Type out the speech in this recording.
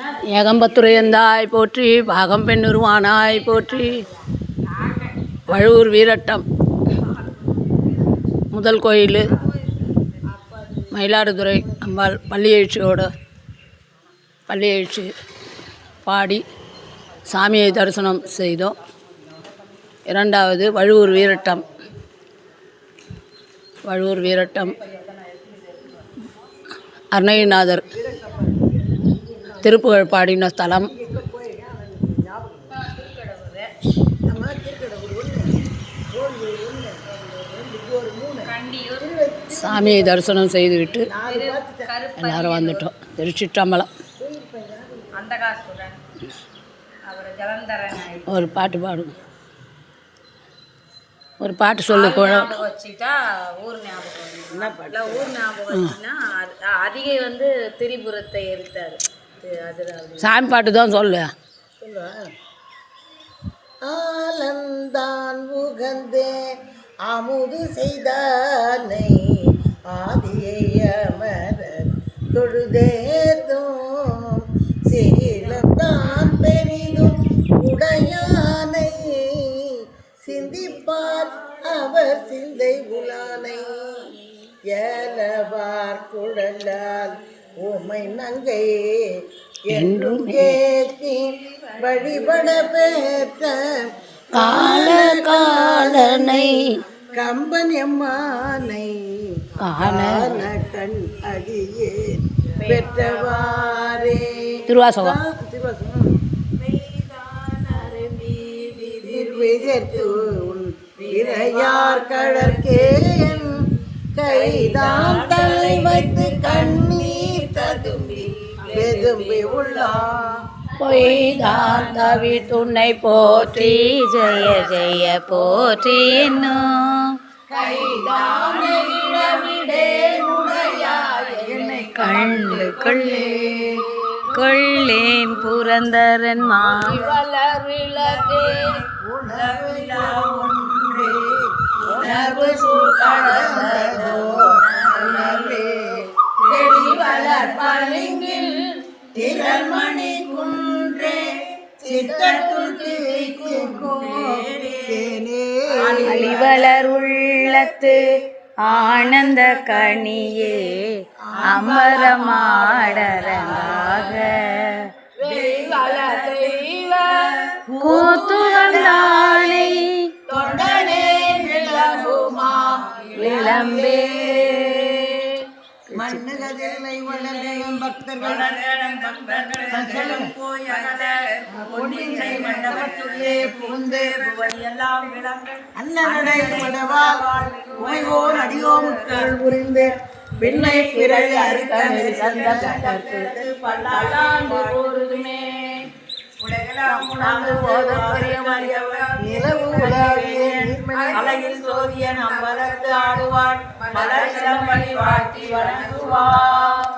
ஏகம்பத்துரையந்தாய் போற்றி பாகம் பெண்ணுருவானாய் போற்றி. வழுவூர் வீரட்டம். முதல் கோயில். மயிலாடுதுறை அம்பாள் பள்ளி எழுச்சியோட பள்ளி எழுச்சி பாடி சாமியை தரிசனம் செய்தோம். இரண்டாவது வழுவூர் வீரட்டம். வழுவூர் வீரட்டம். அருணகிரிநாதர் திருப்புகழ் பாடின ஸ்தலம். சாமியை தரிசனம் செய்துவிட்டு எல்லாரும் வந்துட்டோம். திருச்சிற்றம்பலம். அண்டகாசுரன் அவர் ஜலந்தரன் ஒரு பாட்டு பாடுங்க ஒரு பாட்டு சொல்லு வச்சுட்டா ஊர் ஞாபகம் ஊர் ஞாபகம் அதிகை வந்து திரிபுரத்தை எரித்தாரு. சாமி பாட்டு தான் சொல்லு ஆலந்தான் உகந்தே அமுது செய்தானை ஆதியை அமரர் தொழுதேதும் சீலம்தான் பெரிதும் உடையானை சிந்திப்பார் அவர் சிந்தை உலானை ஏலவார் குழலால் உமை நங்கை என்றும் கேட்டி வழிபட பெற்ற கால காலனை கம்பன் எம்மானை காண காண அடியே பெற்றவாரே திருவாசகம். உன் விரையார் கடற்கேன். கைதான் தலை வைத்து கண்ணீர் ததும்பி வெதும்பி உள்ளான் பொய்தான் தவி துணை போற்றி ஜெய ஜெய போற்றி என்னும் கண்டு கொள்ளே. கொள்ளேன் புரந்தரன் தெளிவளர் பளிங்கில் திறன்மணி குன்றே சித்தத்துள் தேனே. அழிவளர் உள்ளத்து ஆனந்த கனியே அமரமாடரங்காக. கூத்து வந்தானை தொண்டனே விளம்புமா விளம்பே மண்ணுகதிலை வளரும் பக்தர்கள் மண்டபத்துள்ளே புகுந்து அண்ணனடை படவால் உமைவோர் அடியோமுக்கள் புரிந்து பின்னை பிறகு அறுக்கமே பல்லாண்டு போருதுமே நிலவு மலையில் சோதியன் அம்பலத்து ஆடுவான். மலர் சிலம்படி வாழ்த்தி வணங்குவான்.